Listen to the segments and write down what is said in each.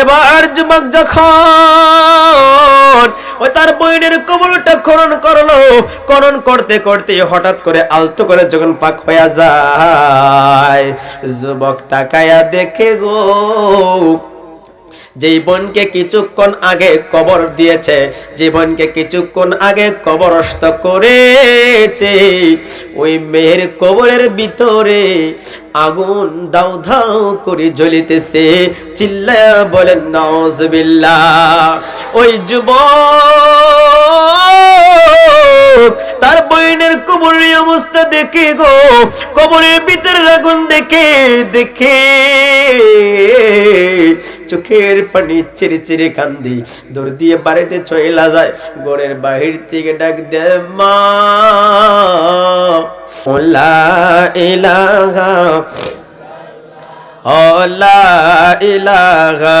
এবার যুবক যখন ওই তার বইনের কবরটা খনন করল, খনন করতে করতে হঠাৎ করে আলতো করে যখন পাক হয়ে যায়, যুবক তাকায়া দেখে গো যেই বোনকে কিছুক্ষণ আগে কবর দিয়েছে। যে বোনকে কিছুক্ষণ আগে কবরস্থ করেছে। ওই মেয়ের কবরের ভিতরে আগুন দাউ ধাউ করে জ্বলিতেছে। চিল্লা বলেন নজবিল্লাহ ওই যুবক, তার বইনের কবরের অবস্থা দেখে গো। কবরের ভিতরে আগুন দেখে দেখে চোখের পানি চিরে চিরে কান্দি। দৌড় দিয়ে বাড়িতে চইলা যায়, ঘরের বাহির থেকে ডাক দে মা ওলা ইলাহা ওলা ইলাহা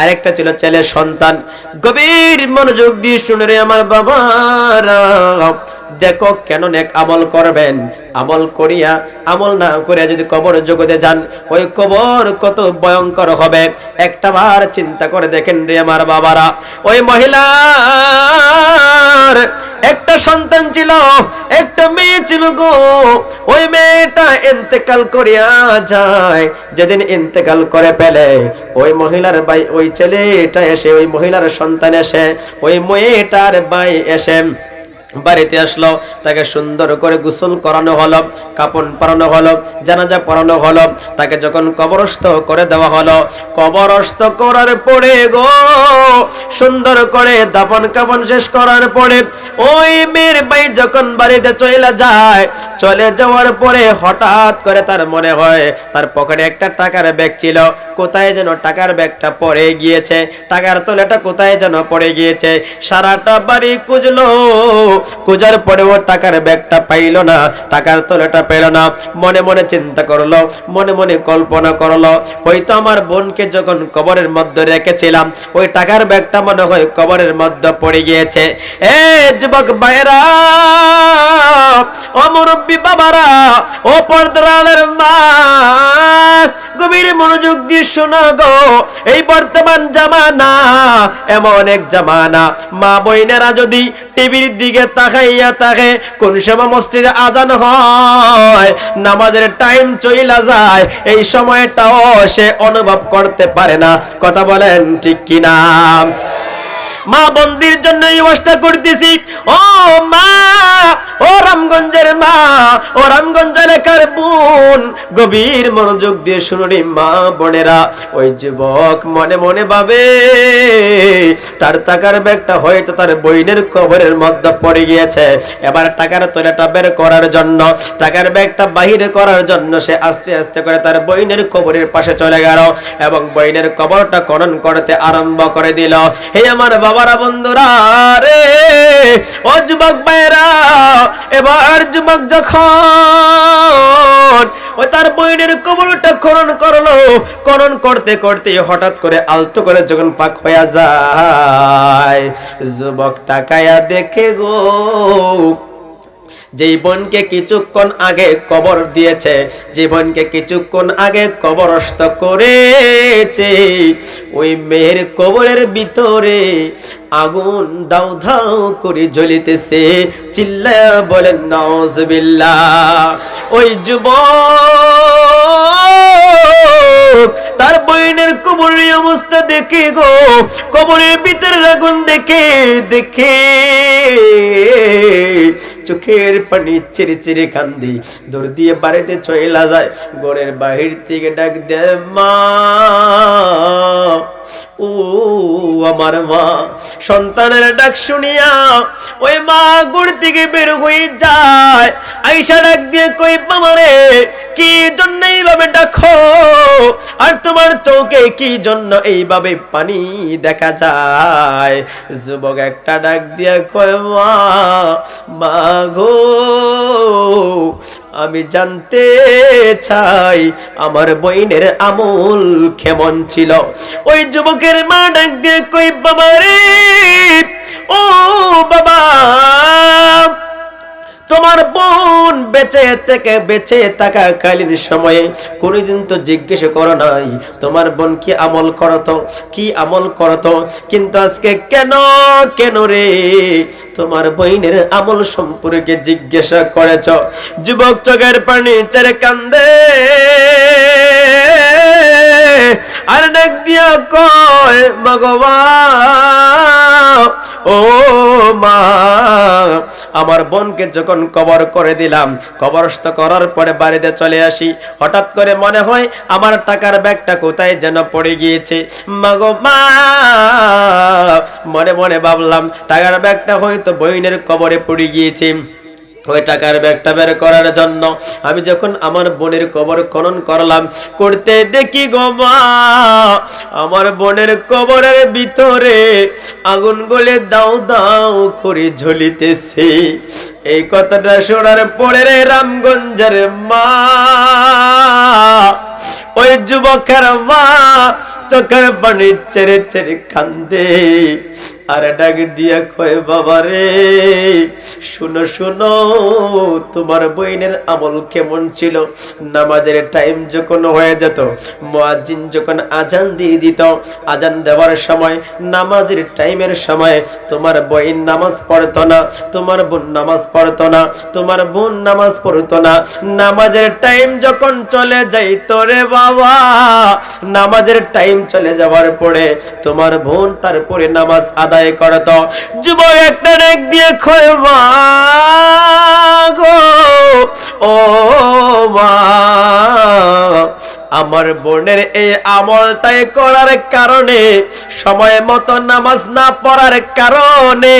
আরেকটা ছিল ছেলে সন্তান। গভীর মনোযোগ দিয়ে শুনে আমার বাবারা। দেখো কেন নেক আমল করবেন? আমল করিয়া, আমল না করিয়া যদি কবর জগতে যান, ওই কবর কত ভয়ঙ্কর হবে। একটা বার চিন্তা করে দেখেন রে আমার বাবারা, ওই মহিলার একটা সন্তান ছিল, একটা মেয়ে ছিল গো। ওই মেয়েটা ইন্তেকাল করিয়া যায়, যেদিন ইন্তেকাল করে ফেলে, ওই মহিলার ভাই, ওই ছেলেটা এসে, ওই মহিলার সন্তান এসে, ওই মেয়েটার ভাই এসে বাড়িতে আসলো, তাকে সুন্দর করে গোসল করানো হলো, কাপন পরানো হলো, জানাজা পরানো হলো, তাকে যখন কবরস্থ করে দেওয়া হলো, কবরস্থ করার পরে গো, সুন্দর করে দাপন কাপন শেষ করার পরে ওই মেয়ের ভাই যখন বাড়িতে চলে যায়, চলে যাওয়ার পরে হঠাৎ করে তার মনে হয়, তার পকেটে একটা টাকার ব্যাগ ছিল কোথায় যেন টাকার ব্যাগটা পড়ে গিয়েছে? টাকার তোলাটা কোথায় যেন পড়ে গিয়েছে? সারাটা বাড়ি খুঁজলো, খোঁজার পরেও টাকার ব্যাগটা পাইল না, টাকার তোলাটা পেল না। মনে মনে চিন্তা করল, মনে মনে কল্পনা করল, হয়তো আমার বোনকে যখন কবরের মধ্যে রেখেছিলাম, ওই টাকার ব্যাগটা মনে হয় কবরের মধ্যে পড়ে গিয়েছে। এ যুবক ভাইরা ও মুরব্বী বাবারা, ও পর্দালের মা গভীর মনোযোগ দিয়ে শোনা গো। এই বর্তমান জামানা, এমন এক জামানা। মা বইনেরা যদি টিভির দিকে তাকাইয়া তাকে কোন সময় মসজিদে আজান হয়, নামাজের টাইম চইলা যায়, এই সময়টাও সে অনুভব করতে পারে না। কথা বলেন ঠিক কিনা? মা বন্দির জন্য এই অবস্থা করতেছি। ও মা, ও রামগঞ্জের মা, ও রামগঞ্জ এলাকার বোন। গভীর মনোযোগ দিয়ে শুনুনি মা বোনেরা। ওই যুবক মনে মনে ভাবে, তার টাকার ব্যাগটা হয়তো তার বইনের কবরের মধ্যে পড়ে গিয়েছে। এবার টাকার তোলাটা বের করার জন্য, টাকার ব্যাগটা বাহিরে করার জন্য সে আস্তে আস্তে করে তার বইনের কবরের পাশে চলে গেল এবং বইনের কবরটা খনন করতে আরম্ভ করে দিল। হে আমার বাবারা বন্ধুরা রে, ও যুবক ভাইরা এবার যুবক যখন ওই তার বইনের কবরটা খনন করল। খনন করতে করতে হঠাৎ করে আলতো করে যখন পাক হয়ে যায়, যুবক তাকায়া দেখে গো যেই বোনকে কিছুক্ষণ আগে কবর দিয়েছে। যে বোনকে কিছুক্ষণ আগে কবরস্থ করেছে। ওই মেয়ের কবরের ভিতরে আগুন দাউ ধাউ করে জ্বলিতেছে। চিল্লা বলেন নজবিল্লাহ ওই যুবক, তার বইনের কবরের অবস্থা দেখে গো। কবরের ভিতরে আগুন দেখে দেখে। চোখের পানি চিরে চিরে কান্দি। দৌড় দিয়ে বাড়িতে চইলা যায়। ঘরের বাহির থেকে ডাক দে মা, ও আমার মা। সন্তানের ডাক শুনিয়া ওই মা গুড় থেকে বের হয়ে যায়। আইসা ডাক দিয়ে কই মামারে কি জন্য এইভাবে ডাকো? আর তোমার চোখে কি জন্য এইভাবে পানি দেখা যায়? যুবক একটা ডাক দিয়ে কয়, মা মা গো, আমি জানতে চাই আমার বইনের আমল কেমন ছিল? ওই যুবকের মা ডাক দিয়ে কই বাবা রে ও বাবা তোমার বোন বেঁচে থেকে বেঁচে থাকাকালীন সময়ে কোনোদিন তো জিজ্ঞেস করো নাই, তোমার বোন কি আমল করতো? কি আমল করতো? কিন্তু আজকে কেন কেন রে? তোমার বইনের আমল সম্পর্কে জিজ্ঞাসা করেছ। যুবক চোখের পানি চেরে কান্দে। আর ডাক দিয়া কয় ভগবান ও মা, আমার বোনকে যখন কবর করে দিলাম, কবরস্থ করার পরে বাড়িতে চলে আসি। হঠাৎ করে মনে হয় আমার টাকার ব্যাগটা কোথায় যেন পড়ে গিয়েছে। মাগো মা, মনে মনে ভাবলাম, টাকার ব্যাগটা হয়তো বইনের কবরে পড়ে গিয়েছে। ওই টাকার ব্যাগটা বের করার জন্য আমি যখন আমার বোনের কবর খনন করলাম, করতে দেখি গো মা, আমার বোনের কবরের ভিতরে আগুন গলে দাও দাও করে ঝুলিতেছে এই কথাটা শোনার পরে রে রামগঞ্জের মা, ওই যুবকের মা চোখের পানি চেরে চেরে কান্দে। আর ডাক দিয়া কয় বাবা রে শুনো শুনো, তোমার বইনের আমল কেমন ছিল? নামাজের টাইম যখন হয়ে যেত, মুয়াজ্জিন যখন আজান দিয়ে দিত, আজান দেওয়ার সময়, নামাজের টাইমের সময় তোমার বইন নামাজ পড়তো না, তোমার বোন নামাজ পড়তো না, তোমার বোন নামাজ পড়ত না। নামাজের টাইম যখন চলে যাইতো রে বাবা, নামাজের টাইম চলে যাওয়ার পরে তোমার বোন তারপরে নামাজ আদায় করত যুবক, একটা ডেক দিয়ে খয় মা ও মা, আমার বোনের এই আমলটাই করার কারণে, সময় মতো নামাজ না পড়ার কারণে।